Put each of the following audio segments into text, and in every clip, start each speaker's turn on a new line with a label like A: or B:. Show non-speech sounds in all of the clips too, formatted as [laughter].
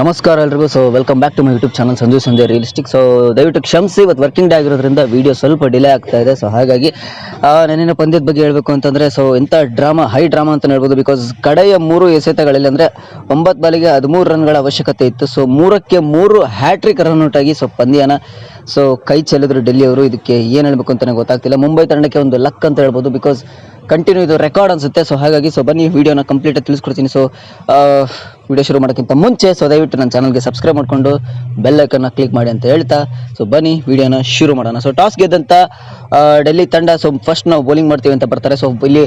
A: ನಮಸ್ಕಾರ ಎಲ್ರಿಗೂ. So welcome back to my YouTube channel Sanju Sanje realistic so ದಯವಿಟ್ಟು ಕ್ಷಮಿಸಿ, ಇವತ್ತು ವರ್ಕಿಂಗ್ ಡೇ ಆಗಿರೋದ್ರಿಂದ ವೀಡಿಯೋ ಸ್ವಲ್ಪ ಡಿಲೇ ಆಗ್ತಾ ಇದೆ. ಸೊ ಹಾಗಾಗಿ ನೆನ್ನಿನ ಪಂದ್ಯದ ಬಗ್ಗೆ ಹೇಳಬೇಕು ಅಂತಂದರೆ ಸೊ ಇಂಥ ಡ್ರಾಮಾ ಹೈ ಡ್ರಾಮಾ ಅಂತ ಹೇಳ್ಬೋದು. ಬಿಕಾಸ್ ಕಡೆಯ ಮೂರು ಎಸೆತಗಳಲ್ಲಿ ಅಂದರೆ ಒಂಬತ್ತು ಬಾಲಿಗೆ ಹದಿಮೂರು ರನ್ಗಳ ಅವಶ್ಯಕತೆ ಇತ್ತು. ಸೊ ಮೂರಕ್ಕೆ ಮೂರು ಹ್ಯಾಟ್ರಿಕ್ ರನ್ ಆಗಿ ಸೊ ಪಂದ್ಯನ ಸೊ ಕೈ ಚೆಲ್ಲಿದ್ರು ಡೆಲ್ಲಿಯವರು ಇದಕ್ಕೆ ಏನು ಹೇಳಬೇಕು ಅಂತಲೇ ಗೊತ್ತಾಗ್ತಿಲ್ಲ. ಮುಂಬೈ ತಂಡಕ್ಕೆ ಒಂದು ಲಕ್ ಅಂತ ಹೇಳ್ಬೋದು. ಬಿಕಾಸ್ ಕಂಟಿನ್ಯೂ ಇದು ರೆಕಾರ್ಡ್ ಅನ್ಸುತ್ತೆ. ಸೊ ಹಾಗಾಗಿ ಸೊ ಬನ್ನಿ ವಿಡಿಯೋನ ಕಂಪ್ಲೀಟಾಗಿ ತಿಳಿಸ್ಕೊಡ್ತೀನಿ. ಸೊ ವಿಡಿಯೋ ಶುರು ಮಾಡೋಕ್ಕಿಂತ ಮುಂಚೆ ಸೊ ದಯವಿಟ್ಟು ನನ್ನ ಚಾನಲ್ಗೆ ಸಬ್ಸ್ಕ್ರೈಬ್ ಮಾಡಿಕೊಂಡು ಬೆಲ್ ಐಕನ್ನ ಕ್ಲಿಕ್ ಮಾಡಿ ಅಂತ ಹೇಳ್ತಾ ಸೊ ಬನ್ನಿ ವಿಡಿಯೋನ ಶುರು ಮಾಡೋಣ. ಸೊ ಟಾಸ್ ಗೆದ್ದಂಥ ಡೆಲ್ಲಿ ತಂಡ ಸೊ ಫಸ್ಟ್ ನಾವು ಬೌಲಿಂಗ್ ಮಾಡ್ತೀವಿ ಅಂತ ಬರ್ತಾರೆ. ಸೊ ಇಲ್ಲಿ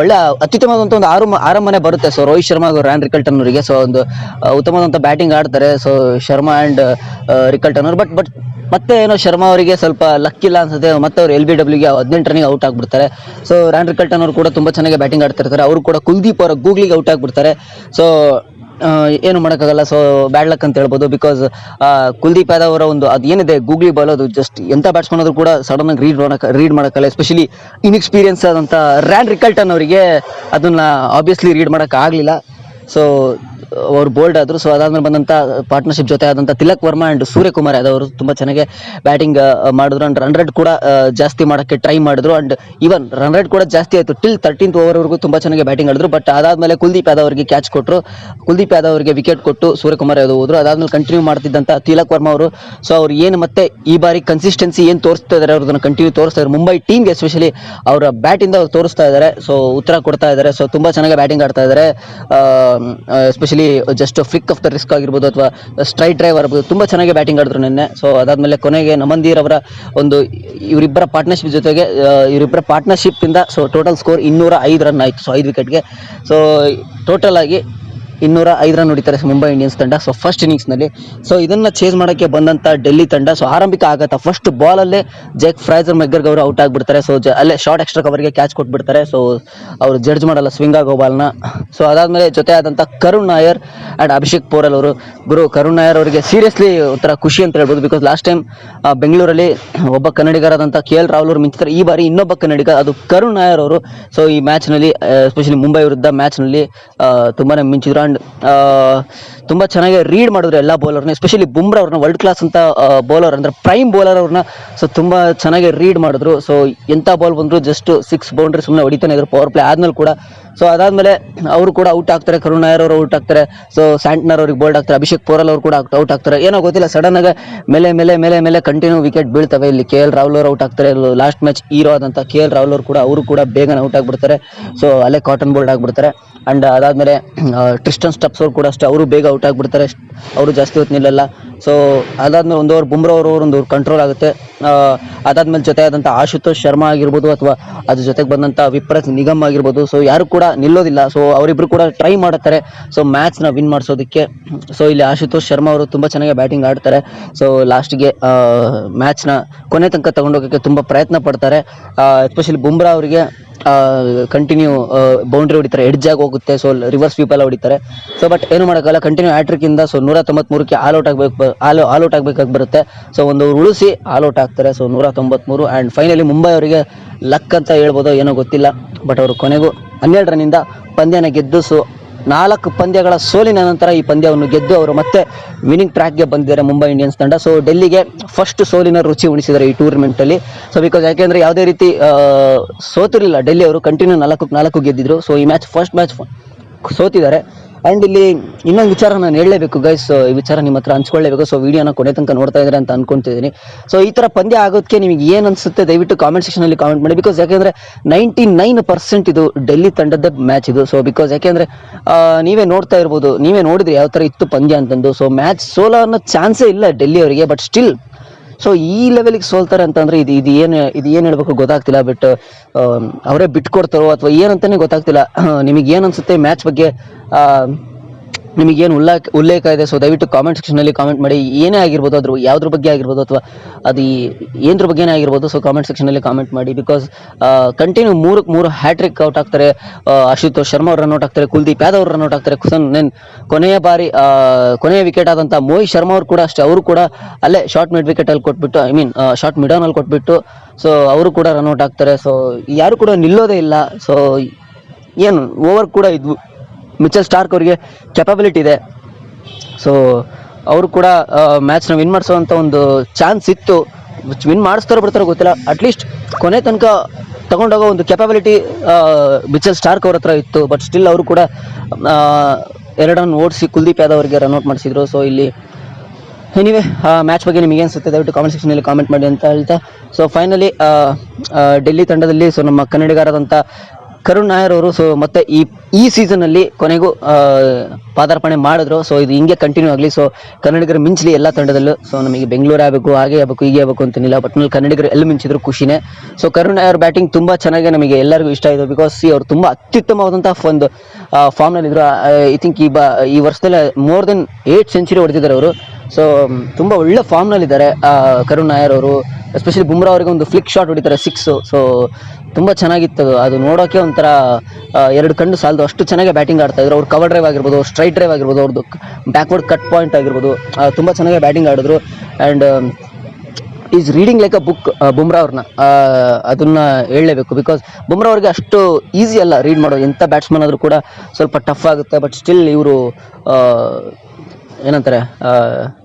A: ಒಳ್ಳೆ ಅತ್ಯುತ್ತಮವಾದಂಥ ಒಂದು ಆರು, ಆರಂಭನೆ ಬರುತ್ತೆ. ಸೊ ರೋಹಿತ್ ಶರ್ಮಾ ಹಾಗೂ ರ್ಯಾನ್ ರಿಕಲ್ಟನ್ ಅವರಿಗೆ ಸೊ ಒಂದು ಉತ್ತಮವಾದಂಥ ಬ್ಯಾಟಿಂಗ್ ಆಡ್ತಾರೆ. ಸೊ ಶರ್ಮಾ ಆ್ಯಂಡ್ ರಿಕಲ್ಟನ್ ಅವರು ಬಟ್ ಬಟ್ ಮತ್ತೆ ಏನೋ ಶರ್ಮಾ ಅವರಿಗೆ ಸ್ವಲ್ಪ ಲಕ್ ಇಲ್ಲ ಅನ್ಸುತ್ತೆ. ಮತ್ತೆ ಅವ್ರು ಎಲ್ ಬಿ ಡಬ್ಲ್ಯೂಗೆ ಹದಿನೆಂಟು ರನ್ನಿಗೆ ಔಟ್ ಆಗಿಬಿಡ್ತಾರೆ. ಸೊ ರ್ಯಾನ್ ರಿಕಲ್ಟನ್ ಅವರು ಕೂಡ ತುಂಬ ಚೆನ್ನಾಗಿ ಬ್ಯಾಟಿಂಗ್ ಆಡ್ತಿರ್ತಾರೆ ಅವರು ಕೂಡ ಕುಲ್ದೀಪ್ ಅವರ ಗೂಗ್ಲಿಗೆ ಔಟ್ ಆಗಿಬಿಡ್ತಾರೆ. ಸೊ ಏನು ಮಾಡೋಕ್ಕಾಗಲ್ಲ. ಸೊ ಬ್ಯಾಡ್ ಲಕ್ ಅಂತ ಹೇಳ್ಬೋದು. ಬಿಕಾಸ್ ಕುಲ್ದೀಪ್ ಯಾದವ್ ಒಂದು ಅದು ಏನಿದೆ ಗೂಗ್ಲಿ ಬಾಲ್ ಅದು ಜಸ್ಟ್ ಎಂಥ ಬ್ಯಾಟ್ಸ್ಮನ್ ಆದರೂ ಕೂಡ ಸಡನ್ ಆಗಿ ರೀಡ್ ಮಾಡೋಕೆ ರೀಡ್ ಮಾಡೋಕ್ಕಲ್ಲ. ಎಸ್ಪೆಷಲಿ ಇನ್ಎಕ್ಸ್ಪೀರಿಯನ್ಸ್ ಆದಂಥ ರ್ಯಾನ್ ರಿಕಲ್ಟನ್ ಅವರಿಗೆ ಅದನ್ನು ಆಬ್ವಿಯಸ್ಲಿ ರೀಡ್ ಮಾಡೋಕ್ಕಾಗಲಿಲ್ಲ ಸೊ ಅವ್ರು ಬೋಲ್ಡ್ ಆದರು ಸೊ ಅದಾದ್ಮೇಲೆ ಬಂದಂಥ ಪಾರ್ಟ್ನರ್ಶಿಪ್ ಜೊತೆ ಆದಂಥ ತಿಲಕ್ ವರ್ಮಾ ಆ್ಯಂಡ್ ಸೂರ್ಯಕುಮಾರ್ ಯಾದವ್ ಅವರು ತುಂಬ ಚೆನ್ನಾಗಿ ಬ್ಯಾಟಿಂಗ್ ಮಾಡಿದ್ರು. ಆ್ಯಂಡ್ ರನ್ ರೇಟ್ ಕೂಡ ಜಾಸ್ತಿ ಮಾಡೋಕ್ಕೆ ಟ್ರೈ ಮಾಡಿದ್ರು. ಆ್ಯಂಡ್ ಈವನ್ ರನ್ ರೇಟ್ ಕೂಡ ಜಾಸ್ತಿ ಆಯಿತು. ಟಿಲ್ ತರ್ಟೀನ್ತ್ ಓವರ್ವರೆಗೂ ತುಂಬ ಚೆನ್ನಾಗಿ ಬ್ಯಾಟಿಂಗ್ ಆಡಿದ್ರು. ಬಟ್ ಅದಾದಮೇಲೆ ಕುಲ್ದೀಪ್ ಯಾದವ್ ಅವರಿಗೆ ಕ್ಯಾಚ್ ಕೊಟ್ಟರು ಕುಲ್ದೀಪ್ ಯಾದವ್ ಅವರಿಗೆ ವಿಕೆಟ್ ಕೊಟ್ಟು ಸೂರ್ಯಕುಮಾರ್ ಯಾದವ್ ಹೋದ್ರು. ಅದಾದಮೇಲೆ ಕಂಟಿನ್ಯೂ ಮಾಡ್ತಿದ್ದಂಥ ತಿಲಕ್ ವರ್ಮಾ ಅವರು. ಸೊ ಅವ್ರು ಏನು ಮತ್ತೆ ಈ ಬಾರಿ ಕನ್ಸಿಸ್ಟೆನ್ಸಿ ಏನು ತೋರಿಸ್ತಾ ಇದ್ದಾರೆ ಅವ್ರದನ್ನು ಕಂಟಿನ್ಯೂ ತೋರಿಸ್ತಾ ಇದ್ದಾರೆ ಮುಂಬೈ ಟೀಮ್ಗೆ ಎಸ್ಪೆಷಲಿ ಅವರ ಬ್ಯಾಟಿಂದ ಅವ್ರು ತೋರಿಸ್ತಾ ಇದ್ದಾರೆ ಸೊ ಉತ್ತರ ಕೊಡ್ತಾ ಇದ್ದಾರೆ ಸೊ ತುಂಬ ಚೆನ್ನಾಗಿ ಬ್ಯಾಟಿಂಗ್ ಆಡ್ತಾ ಇದ್ದಾರೆ especially just flick off the risk ಆಗಿರ್ಬೋದು ಅಥವಾ ಸ್ಟ್ರೈಟ್ ಡ್ರೈವ್ ಆಗಿರ್ಬೋದು, ತುಂಬ ಚೆನ್ನಾಗಿ ಬ್ಯಾಟಿಂಗ್ ಆಡಿದ್ರು ನಿನ್ನೆ. ಸೊ ಅದಾದಮೇಲೆ ಕೊನೆಗೆ ನಮಂದೀರ್ ಅವರ ಒಂದು ಇವರಿಬ್ಬರ ಪಾರ್ಟ್ನರ್ಶಿಪ್ ಜೊತೆಗೆ ಇವರಿಬ್ಬರ ಇವರಿಬ್ಬರ ಪಾರ್ಟ್ನರ್ಶಿಪ್ಪಿಂದ ಸೊ ಟೋಟಲ್ ಸ್ಕೋರ್ ಇನ್ನೂರ ಐದು ರನ್ ಆಯಿತು ಸೊ ಐದು ವಿಕೆಟ್ಗೆ ಸೊ ಟೋಟಲ್ ಆಗಿ ಇನ್ನೂರ ಐದರ ರನ್ ಹೊಡಿತಾರೆ ಮುಂಬೈ ಇಂಡಿಯನ್ಸ್ ತಂಡ. ಸೊ ಫಸ್ಟ್ ಇನ್ನಿಂಗ್ಸ್ನಲ್ಲಿ ಸೊ ಇದನ್ನ ಚೇಸ್ ಮಾಡೋಕ್ಕೆ ಬಂದಂಥ ಡೆಲ್ಲಿ ತಂಡ. ಸೊ ಆರಂಭಿಕ ಆಗತ್ತ ಫಸ್ಟ್ ಬಾಲಲ್ಲೇ ಜೆಕ್ ಫ್ರೈಜರ್ ಮೆಗ್ಗರ್ಗೆ ಅವರು ಔಟ್ ಆಗಿಬಿಡ್ತಾರೆ. ಸೊ ಅಲ್ಲೇ ಶಾರ್ಟ್ ಎಕ್ಸ್ಟ್ರಾ ಕವರ್ಗೆ ಕ್ಯಾಚ್ ಕೊಟ್ಬಿಡ್ತಾರೆ. ಸೊ ಅವರು ಜಡ್ಜ್ ಮಾಡಲ್ಲ ಸ್ವಿಂಗ್ ಆಗೋ ಬಾಲ್ನ ಸೊ ಅದಾದಮೇಲೆ ಜೊತೆ ಆದಂಥ ಕರುಣ್ ನಾಯರ್ ಆ್ಯಂಡ್ ಅಭಿಷೇಕ್ ಪೋರಲ್ ಅವರು. ಗುರು, ಕರುಣ್ ನಾಯರ್ ಅವರಿಗೆ ಸೀರಿಯಸ್ಲಿ ಒಂಥರ ಖುಷಿ ಅಂತ ಹೇಳ್ಬೋದು. ಬಿಕಾಸ್ ಲಾಸ್ಟ್ ಟೈಮ್ ಬೆಂಗಳೂರಲ್ಲಿ ಒಬ್ಬ ಕನ್ನಡಿಗರಾದಂಥ ಕೆ ಎಲ್ ರಾಹುಲ್ ಅವರು ಮಿಂಚ್ತಾರೆ ಈ ಬಾರಿ ಇನ್ನೊಬ್ಬ ಕನ್ನಡಿಗ, ಅದು ಕರುಣ್ ನಾಯರ್ ಅವರು. ಸೊ ಈ ಮ್ಯಾಚ್ನಲ್ಲಿ ಎಸ್ಪೆಷಲಿ ಮುಂಬೈ ವಿರುದ್ಧ ಮ್ಯಾಚ್ನಲ್ಲಿ ತುಂಬಾ ಮಿಂಚಿದ್ರು. ಆ್ಯಂಡ್ ತುಂಬ ಚೆನ್ನಾಗಿ ರೀಡ್ ಮಾಡಿದ್ರು ಎಲ್ಲ ಬೌಲರ್ನ ಎಸ್ಪೆಷಲಿ ಬುಮ್ರಾ ಅವ್ರನ್ನ ವರ್ಲ್ಡ್ ಕ್ಲಾಸ್ ಅಂತ ಬೌಲರ್ ಅಂದ್ರೆ ಪ್ರೈಮ್ ಬೌಲರ್ ಅವ್ರನ್ನ ಸೊ ತುಂಬ ಚೆನ್ನಾಗಿ ರೀಡ್ ಮಾಡಿದ್ರು. ಸೊ ಎಂಥ ಬಾಲ್ ಬಂದ್ರು ಜಸ್ಟ್ ಸಿಕ್ಸ್ ಬೌಂಡ್ರಿ ಸುಮ್ಮನೆ ಹೊಡಿತಾನೆ ಇದ್ರು ಪವರ್ ಪ್ಲೇ ಆದ್ಮೇಲೆ ಕೂಡ. ಸೊ ಅದಾದಮೇಲೆ ಅವರು ಕೂಡ ಔಟ್ ಆಗ್ತಾರೆ, ಕರುಣ್ ನಾಯರ್ ಅವರು ಔಟ್ ಆಗ್ತಾರೆ ಸೊ ಸ್ಯಾಂಟ್ನರ್ ಅವ್ರಿಗೆ ಬೋಲ್ಡ್ ಆಗ್ತಾರೆ, ಅಭಿಷೇಕ್ ಪೋರಲ್ ಅವರು ಕೂಡ ಔಟ್ ಆಗ್ತಾರೆ. ಏನೋ ಗೊತ್ತಿಲ್ಲ ಸಡನ್ ಆಗಿ ಮೇಲೆ ಮೇಲೆ ಮೇಲೆ ಮೇಲೆ ಕಂಟಿನ್ಯೂ ವಿಕೆಟ್ ಬೀಳ್ತವೆ. ಇಲ್ಲಿ ಕೆ ಎಲ್ ರಾಹುಲ್ ಅವರು ಔಟ್ ಆಗ್ತಾರೆ ಲಾಸ್ಟ್ ಮ್ಯಾಚ್ ಹೀರೋ ಆದಂಥ ಕೆ ಎಲ್ ರಾಹುಲ್ ಅವರು ಕೂಡ ಅವರು ಕೂಡ ಬೇಗನೆ ಔಟ್ ಆಗಿಬಿಡ್ತಾರೆ. ಸೊ ಅಲ್ಲೇ ಕಾಟನ್ ಬೋಲ್ಡ್ ಆಗಿಬಿಡ್ತಾರೆ. ಅಂಡ್ ಅದಾದ್ಮೇಲೆ ಟ್ರಿಸ್ಟನ್ ಸ್ಟಪ್ಸ್ ಅವ್ರು ಕೂಡ ಅಷ್ಟೇ. ಅವರು ಬೇಗ ಔಟ್ ಆಗಿಬಿಡ್ತಾರೆ. ಅವರು ಜಾಸ್ತಿ ಹೊತ್ತು ನಿಲ್ಲಲ್ಲ ಸೊ ಅದಾದ್ಮೇಲೆ ಒಂದು ಓವರ್ ಬುಮ್ರಾ ಅವರು ಒಂದು ಕಂಟ್ರೋಲ್ ಆಗುತ್ತೆ. ಅದಾದ್ಮೇಲೆ ಜೊತೆ ಆದಂಥ ಆಶುತೋಷ್ ಶರ್ಮಾ ಆಗಿರ್ಬೋದು ಅಥವಾ ಅದ್ರ ಜೊತೆಗೆ ಬಂದಂಥ ವಿಪ್ರತ್ ನಿಗಮ್ ಆಗಿರ್ಬೋದು. ಸೊ ಯಾರು ಕೂಡ ನಿಲ್ಲೋದಿಲ್ಲ. ಸೊ ಅವರಿಬ್ರು ಕೂಡ ಟ್ರೈ ಮಾಡುತ್ತಾರೆ ಸೊ ಮ್ಯಾಚ್ನ ವಿನ್ ಮಾಡಿಸೋದಕ್ಕೆ. ಸೊ ಇಲ್ಲಿ ಆಶುತೋಷ್ ಶರ್ಮಾ ಅವರು ತುಂಬ ಚೆನ್ನಾಗಿ ಬ್ಯಾಟಿಂಗ್ ಆಡ್ತಾರೆ. ಸೊ ಲಾಸ್ಟ್ಗೆ ಮ್ಯಾಚ್ನ ಕೊನೆ ತನಕ ತಗೊಂಡೋಗೋಕ್ಕೆ ತುಂಬ ಪ್ರಯತ್ನ ಪಡ್ತಾರೆ. ಎಸ್ಪೆಷಲಿ ಬುಮ್ರಾ ಅವರಿಗೆ ಕಂಟಿನ್ಯೂ ಬೌಂಡ್ರಿ ಹೊಡಿತಾರೆ. ಆಗಿ ಹೋಗುತ್ತೆ. ಸೊ ರಿವರ್ಸ್ ಸ್ವೀಪ್ ಎಲ್ಲ ಹೊಡಿತಾರೆ. ಸೊ ಬಟ್ ಏನು ಮಾಡೋಕ್ಕಲ್ಲ ಕಂಟಿನ್ಯೂ ಹ್ಯಾಟ್ರಿಕ್ ಇಂದ ಸೊ ನೂರ ತೊಂಬತ್ಮೂರಕ್ಕೆ ಆಲ್ ಔಟ್ ಆಗಬೇಕು. ಆಲ್ ಔಟ್ ಆಗಬೇಕಾಗಿ ಬರುತ್ತೆ. ಸೊ ಒಂದು ಉಳಿಸಿ ಆಲ್ ಔಟ್ ಆಗ್ತಾರೆ ಸೊ ನೂರ ತೊಂಬತ್ಮೂರು ಆ್ಯಂಡ್ ಫೈನಲಿ ಮುಂಬೈ ಅವರಿಗೆ ಲಕ್ ಅಂತ ಹೇಳ್ಬೋದು, ಏನೋ ಗೊತ್ತಿಲ್ಲ. ಬಟ್ ಅವರು ಕೊನೆಗೂ ಹನ್ನೆರಡು ರನ್ನಿಂದ ಪಂದ್ಯನ ಗೆದ್ದು ಸೊ ನಾಲ್ಕು ಪಂದ್ಯಗಳ ಸೋಲಿನ ನಂತರ ಈ ಪಂದ್ಯವನ್ನು ಗೆದ್ದು ಅವರು ಮತ್ತೆ ವಿನಿಂಗ್ ಟ್ರ್ಯಾಕ್ಗೆ ಬಂದಿದ್ದಾರೆ ಮುಂಬೈ ಇಂಡಿಯನ್ಸ್ ತಂಡ. ಸೊ ಡೆಲ್ಲಿಗೆ ಫಸ್ಟ್ ಸೋಲಿನ ರುಚಿ ಉಣಿಸಿದ್ದಾರೆ ಈ ಟೂರ್ನಮೆಂಟಲ್ಲಿ ಸೊ ಬಿಕಾಸ್ ಯಾಕೆಂದರೆ ಯಾವುದೇ ರೀತಿ ಸೋತಿರಲಿಲ್ಲ. ಡೆಲ್ಲಿ ಅವರು ಕಂಟಿನ್ಯೂ ನಾಲ್ಕು ನಾಲ್ಕು ಗೆದ್ದಿದ್ರು. ಸೊ ಈ ಮ್ಯಾಚ್ ಫಸ್ಟ್ ಮ್ಯಾಚ್ ಸೋತಿದ್ದಾರೆ. ಆ್ಯಂಡ್ ಇಲ್ಲಿ ಇನ್ನೊಂದು ವಿಚಾರ ನಾನು ಹೇಳಲೇಬೇಕು ಗೈಸ್ ಈ ವಿಚಾರ ನಿಮ್ಮ ಹತ್ರ ಹಂಚ್ಕೊಳ್ಳೇಬೇಕು. ಸೊ ವಿಡಿಯೋನ ಕೊನೆ ತನಕ ನೋಡ್ತಾ ಇದ್ದಾರೆ ಅಂತ ಅನ್ಕೊಂತಿದ್ದೀನಿ. ಸೊ ಈ ಥರ ಪಂದ್ಯ ಆಗೋದಕ್ಕೆ ನಿಮಗೆ ಏನು ಅನಿಸುತ್ತೆ ದಯವಿಟ್ಟು ಕಾಮೆಂಟ್ ಸೆಕ್ಷನಲ್ಲಿ ಕಾಮೆಂಟ್ ಮಾಡಿ. ಬಿಕಾಸ್ ಯಾಕೆಂದರೆ ನೈಂಟಿ ನೈನ್ ಪರ್ಸೆಂಟ್ ಇದು ಡೆಲ್ಲಿ ತಂಡದ ಮ್ಯಾಚ್ ಇದು. ಸೊ ಬಿಕಾಸ್ ಯಾಕೆಂದರೆ ನೀವೇ ನೋಡ್ತಾ ಇರ್ಬೋದು. ನೀವೇ ನೋಡಿದ್ರಿ ಯಾವ ಥರ ಇತ್ತು ಪಂದ್ಯ ಅಂತಂದು. ಸೊ ಮ್ಯಾಚ್ ಸೋಲೋ ಅನ್ನೋ ಚಾನ್ಸೇ ಇಲ್ಲ ಡೆಲ್ಲಿ ಅವರಿಗೆ. ಬಟ್ ಸ್ಟಿಲ್ ಸೊ ಈ ಲೆವೆಲ್ಗೆ ಸೋಲ್ತಾರೆ ಅಂತಂದ್ರೆ ಇದು ಇದು ಏನು ಇದು ಏನು ಹೇಳ್ಬೇಕು ಗೊತ್ತಾಗ್ತಿಲ್ಲ ಬಟ್ ಅವರೇ ಬಿಟ್ಕೊಡ್ತಾರೋ ಅಥವಾ ಏನಂತಾನೆ ಗೊತ್ತಾಗ್ತಿಲ್ಲ. [coughs] ನಿಮಗೆ ಏನು ಅನ್ಸುತ್ತೆ? ಮ್ಯಾಚ್ ಬಗ್ಗೆ ನಿಮಗೇನು ಉಲ್ಲಾ ಉಲ್ಲೇಖ ಇದೆ? ಸೊ ದಯವಿಟ್ಟು ಕಾಮೆಂಟ್ ಸೆಕ್ಷನಲ್ಲಿ ಕಾಮೆಂಟ್ ಮಾಡಿ. ಏನೇ ಆಗಿರ್ಬೋದು ಅದ್ರ ಯಾವ್ದ್ರ ಬಗ್ಗೆ ಆಗಿರ್ಬೋದು ಅಥವಾ ಅದು ಏನ್ರ ಬಗ್ಗೆನೇ ಆಗಿರ್ಬೋದು ಸೊ ಕಾಮೆಂಟ್ ಸೆಕ್ಷನಲ್ಲಿ ಕಾಮೆಂಟ್ ಮಾಡಿ. ಬಿಕಾಸ್ ಕಂಟಿನ್ಯೂ ಮೂರಕ್ಕೆ ಮೂರು ಹ್ಯಾಟ್ರಿಕ್ ಔಟ್ ಆಗ್ತಾರೆ. ಅಶುತೋಷ್ ಶರ್ಮಾ ಅವ್ರು ರನ್ ಔಟ್ ಆಗ್ತಾರೆ, ಕುಲ್ದೀಪ್ ಯಾದವ್ ಅವ್ರು ರನ್ ಔಟ್ ಆಗ್ತಾರೆ. ಕುಸನ್ ನೆನ್ ಕೊನೆಯ ಬಾರಿ ಕೊನೆಯ ವಿಕೆಟ್ ಆದಂಥ ಮೋಹಿತ್ ಶರ್ಮಾ ಅವರು ಕೂಡ ಅಷ್ಟೇ. ಅವರು ಕೂಡ ಅಲ್ಲೇ ಶಾರ್ಟ್ ಮಿಡ್ ವಿಕೆಟ್ ಅಲ್ಲಿ ಕೊಟ್ಬಿಟ್ಟು ಐ ಮೀನ್ ಶಾರ್ಟ್ ಮಿಡ್ ಅಲ್ಲಿ ಕೊಟ್ಬಿಟ್ಟು ಸೊ ಅವರು ಕೂಡ ರನ್ ಔಟ್ ಆಗ್ತಾರೆ. ಸೊ ಯಾರು ಕೂಡ ನಿಲ್ಲೋದೇ ಇಲ್ಲ. ಸೊ ಏನು ಓವರ್ ಕೂಡ ಇದ್ವು. ಮಿಚಲ್ ಸ್ಟಾರ್ಕ್ ಅವರಿಗೆ ಕೆಪಬಿಲಿಟಿ ಇದೆ. ಸೊ ಅವರು ಕೂಡ ಮ್ಯಾಚ್ನ ವಿನ್ ಮಾಡಿಸೋವಂಥ ಒಂದು ಚಾನ್ಸ್ ಇತ್ತು. ವಿನ್ ಮಾಡಿಸ್ತಾರೋ ಬಿಡ್ತಾರೋ ಗೊತ್ತಿಲ್ಲ. ಅಟ್ಲೀಸ್ಟ್ ಕೊನೆ ತನಕ ತಗೊಂಡೋಗೋ ಒಂದು ಕೆಪಬಿಲಿಟಿ ಮಿಚಲ್ ಸ್ಟಾರ್ಕ್ ಅವ್ರ ಹತ್ರ ಇತ್ತು. ಬಟ್ ಸ್ಟಿಲ್ ಅವರು ಕೂಡ ಎರಡು ರನ್ ಓಡಿಸಿ ಕುಲ್ದೀಪ್ ಯಾದವ್ ಅವರಿಗೆ ರನ್ಔಟ್ ಮಾಡಿಸಿದ್ರು. ಸೊ ಇಲ್ಲಿ ಎನಿವೆ ಮ್ಯಾಚ್ ಬಗ್ಗೆ ನಿಮಗೆ ಅನಿಸುತ್ತೆ, ದಯವಿಟ್ಟು ಕಾಮೆಂಟ್ ಸೆಕ್ಷನಲ್ಲಿ ಕಾಮೆಂಟ್ ಮಾಡಿ ಅಂತ ಹೇಳ್ತಾ. ಸೊ ಫೈನಲಿ ಡೆಲ್ಲಿ ತಂಡದಲ್ಲಿ ಸೊ ನಮ್ಮ ಕನ್ನಡಿಗರಾದಂಥ ಕರುಣ್ ನಾಯರ್ ಅವರು ಸೊ ಮತ್ತೆ ಈ ಈ ಸೀಸನಲ್ಲಿ ಕೊನೆಗೂ ಆ, ಪಾದಾರ್ಪಣೆ ಮಾಡಿದ್ರು. ಸೊ ಇದು ಹಿಂಗೆ ಕಂಟಿನ್ಯೂ ಆಗಲಿ. ಸೊ ಕನ್ನಡಿಗರು ಮಿಂಚಲಿ ಎಲ್ಲ ತಂಡದಲ್ಲೂ ಸೊ ನಮಗೆ ಬೆಂಗಳೂರು ಆಗಬೇಕು ಹಾಗೆ ಆಗಬೇಕು ಹೀಗೆ ಆಗಬೇಕು ಅಂತೇನಿಲ್ಲ. ಬಟ್ನಲ್ಲಿ ಕನ್ನಡಿಗರು ಎಲ್ಲ ಮಿಂಚಿದ್ರು ಖುಷಿನೇ. ಸೊ ಕರುಣ್ ನಾಯರ್ ಬ್ಯಾಟಿಂಗ್ ತುಂಬ ಚೆನ್ನಾಗಿ ನಮಗೆ ಎಲ್ಲರಿಗೂ ಇಷ್ಟ ಆಯಿತು. ಬಿಕಾಸ್ ಸಿ ಅವರು ತುಂಬ ಅತ್ಯುತ್ತಮವಾದಂತಹ ಒಂದು ಫಾರ್ಮ್ನಲ್ಲಿದ್ದರು ಐ ಥಿಂಕ್ ಈ ಬಾ ಈ ವರ್ಷದಲ್ಲಿ ಮೋರ್ ದೆನ್ ಏಟ್ ಸೆಂಚುರಿ ಹೊಡೆದಿದ್ದಾರೆ ಅವರು. ಸೊ ತುಂಬ ಒಳ್ಳೆ ಫಾರ್ಮ್ನಲ್ಲಿದ್ದಾರೆ ಕರುಣ್ ನಾಯರ್ ಅವರು. ಎಸ್ಪೆಷಲಿ ಬುಮ್ರಾ ಅವರಿಗೆ ಒಂದು ಫ್ಲಿಕ್ ಶಾಟ್ ಹೊಡಿತಾರೆ ಸಿಕ್ಸು ಸೊ ತುಂಬ ಚೆನ್ನಾಗಿತ್ತು ಅದು. ಅದು ನೋಡೋಕೆ ಒಂಥರ ಎರಡು ಕಣ್ಣು ಸಾಲದು. ಅಷ್ಟು ಚೆನ್ನಾಗಿ ಬ್ಯಾಟಿಂಗ್ ಆಡ್ತಾ ಇದ್ರು. ಅವ್ರು ಕವರ್ ಡ್ರೈವ್ ಆಗಿರ್ಬೋದು ಸ್ಟ್ರೈಟ್ ಡ್ರೈವ್ ಆಗಿರ್ಬೋದು ಅವ್ರದ್ದು ಬ್ಯಾಕ್ವರ್ಡ್ ಕಟ್ ಪಾಯಿಂಟ್ ಆಗಿರ್ಬೋದು. ತುಂಬ ಚೆನ್ನಾಗಿ ಬ್ಯಾಟಿಂಗ್ ಆಡಿದ್ರು. And is reading like a book Bumrah ಅವ್ರನ್ನ. ಅದನ್ನ ಹೇಳಲೇಬೇಕು. ಬಿಕಾಸ್ ಬುಮ್ರಾ ಅವ್ರಿಗೆ ಅಷ್ಟು ಈಸಿ ಅಲ್ಲ ರೀಡ್ ಮಾಡೋದು. ಎಂಥ ಬ್ಯಾಟ್ಸ್ಮನ್ ಆದರೂ ಕೂಡ ಸ್ವಲ್ಪ ಟಫ್ ಆಗುತ್ತೆ. ಬಟ್ ಸ್ಟಿಲ್ ಇವರು ಏನಂತಾರೆ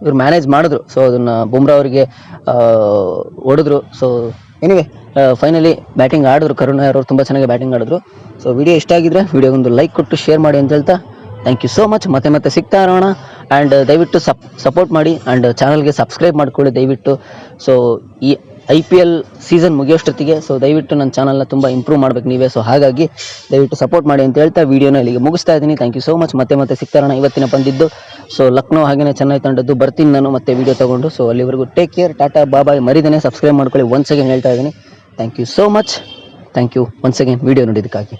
A: ಇವ್ರು ಮ್ಯಾನೇಜ್ ಮಾಡಿದ್ರು. ಸೊ ಅದನ್ನು ಬುಮ್ರಾ ಅವರಿಗೆ ಹೊಡೆದ್ರು. ಸೊ ಎನಿವೆ ಫೈನಲಿ ಬ್ಯಾಟಿಂಗ್ ಆಡಿದ್ರು. ಕರುಣ್ ಅವರು ತುಂಬ ಚೆನ್ನಾಗಿ ಬ್ಯಾಟಿಂಗ್ ಆಡಿದ್ರು. ಸೊ ವಿಡಿಯೋ ಇಷ್ಟ ಆಗಿದ್ರೆ ವಿಡಿಯೋಗೊಂದು ಲೈಕ್ ಕೊಟ್ಟು ಶೇರ್ ಮಾಡಿ ಅಂತ ಹೇಳ್ತಾ ಥ್ಯಾಂಕ್ ಯು ಸೋ ಮಚ್ ಮತ್ತೆ ಮತ್ತೆ ಸಿಗ್ತಾ ಇರೋಣ. ಆ್ಯಂಡ್ ದಯವಿಟ್ಟು ಸಪ್ ಸಪೋರ್ಟ್ ಮಾಡಿ. ಆ್ಯಂಡ್ ಚಾನಲ್ಗೆ ಸಬ್ಸ್ಕ್ರೈಬ್ ಮಾಡ್ಕೊಳ್ಳಿ ದಯವಿಟ್ಟು. ಸೊ ಈ ಐ ಪಿ ಎಲ್ ಸೀಸನ್ ಮುಗಿಯೋಷ್ಟೊತ್ತಿಗೆ ಸೊ ದಯವಿಟ್ಟು ನನ್ನ ಚಾನಲ್ನ ತುಂಬ ಇಂಪ್ರೂವ್ ಮಾಡ್ಬೇಕು ನೀವೇ. ಸೊ ಹಾಗಾಗಿ ದಯವಿಟ್ಟು ಸಪೋರ್ಟ್ ಮಾಡಿ ಅಂತ ಹೇಳ್ತಾ ವಿಡಿಯೋನ ಇಲ್ಲಿಗೆ ಮುಗಿಸ್ತಾ ಇದ್ದೀನಿ. ಥ್ಯಾಂಕ್ ಯು ಸೋ ಮಚ್ ಮತ್ತೆ ಮತ್ತೆ ಸಿಗ್ತಾ ಇರೋಣ ಇವತ್ತಿನ ಬಂದಿದ್ದು. ಸೊ ಲಕ್ನೋ ಹಾಗೆಯೇ ಚೆನ್ನೈ ತಂಡದ್ದು. ಬರ್ತೀನಿ ನಾನು ಮತ್ತೆ ವಿಡಿಯೋ ತಗೊಂಡು. ಸೊ ಅಲ್ಲಿವರೆಗೂ take care tata bye bye ಮರಿದೇನೆ subscribe ಮಾಡ್ಕೊಳ್ಳಿ. ಒನ್ಸ್ ಅಗೇನ್ ಹೇಳ್ತಾ ಇದ್ದೀನಿ. Thank you so much thank you once again video ನೋಡಿದ್ದಕ್ಕಾಗಿ.